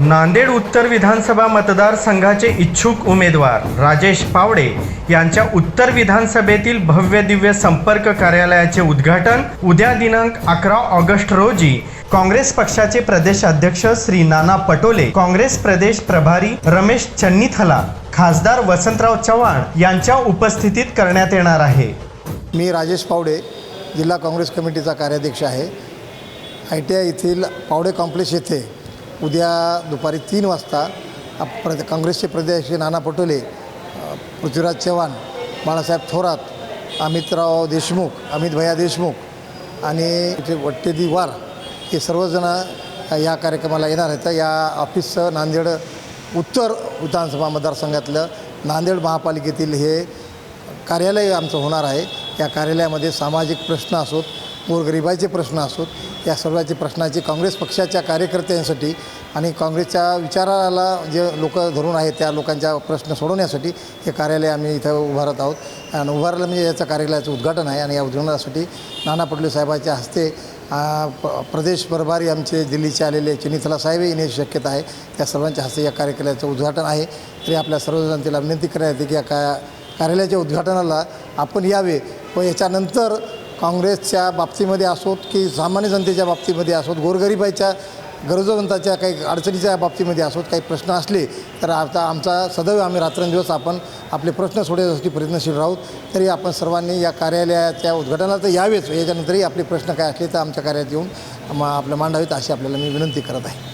नांदेड उत्तर विधानसभा मतदारसंघाचे इच्छुक उमेदवार राजेश पावडे यांच्या उत्तर विधानसभेतील भव्य दिव्य संपर्क कार्यालयाचे उद्घाटन उद्या दिनांक अकरा ऑगस्ट रोजी काँग्रेस पक्षाचे प्रदेश अध्यक्ष श्री नाना पटोले काँग्रेस प्रदेश प्रभारी रमेश चन्नीथला खासदार वसंतराव चव्हाण यांच्या उपस्थितीत करण्यात येणार आहे. मी राजेश पावडे जिल्हा काँग्रेस कमिटीचा कार्याध्यक्ष आहे. आय टी आय येथील पावडे कॉम्प्लेक्स येथे उद्या दुपारी तीन वाजता आप- प्र काँग्रेसचे प्रदेश नाना पटोले पृथ्वीराज चव्हाण बाळासाहेब थोरात अमितराव देशमुख अमित भैया देशमुख आणि इथे वट्टेदी वार हे सर्वजण या कार्यक्रमाला येणार आहेत. या ऑफिसचं नांदेड उत्तर विधानसभा मतदारसंघातलं नांदेड महापालिकेतील हे कार्यालय आमचं होणार आहे. या कार्यालयामध्ये सामाजिक प्रश्न असोत गोरगरिबाचे प्रश्न असोत या सर्वाचे प्रश्नाचे काँग्रेस पक्षाच्या कार्यकर्त्यांसाठी आणि काँग्रेसच्या विचाराला जे लोक धरून आहेत त्या लोकांच्या प्रश्न सोडवण्यासाठी हे कार्यालय आम्ही इथं उभारत आहोत. आणि उभारलं म्हणजे याचं कार्यालयाचं उद्घाटन आहे आणि या उद्घाटनासाठी नाना पटोले साहेबांच्या हस्ते प प्रदेश प्रभारी आमचे दिल्लीचे आलेले चिनीथला साहेब येण्याची शक्यता आहे. त्या सर्वांच्या हस्ते या कार्यालयाचं उद्घाटन आहे. तरी आपल्या सर्व जनतेला विनंती करण्यात येते की या का कार्यालयाच्या उद्घाटनाला आपण यावे व याच्यानंतर काँग्रेसच्या बाबतीमध्ये असोत की सामान्य जनतेच्या बाबतीमध्ये असोत गोरगरिबाच्या गरजवंताच्या काही अडचणीच्या बाबतीमध्ये असोत काही प्रश्न असले तर आता आमचा सदैव आम्ही रात्रंदिवस आपण आपले प्रश्न सोडवण्यासाठी प्रयत्नशील राहूत तरी आपण सर्वांनी या कार्यालयाच्या उद्घाटनाला तर यावेच. याच्यानंतरही आपले प्रश्न काय असले तर आमच्या कार्यात येऊन मग आपलं मांडावेत अशी आपल्याला मी विनंती करत आहे.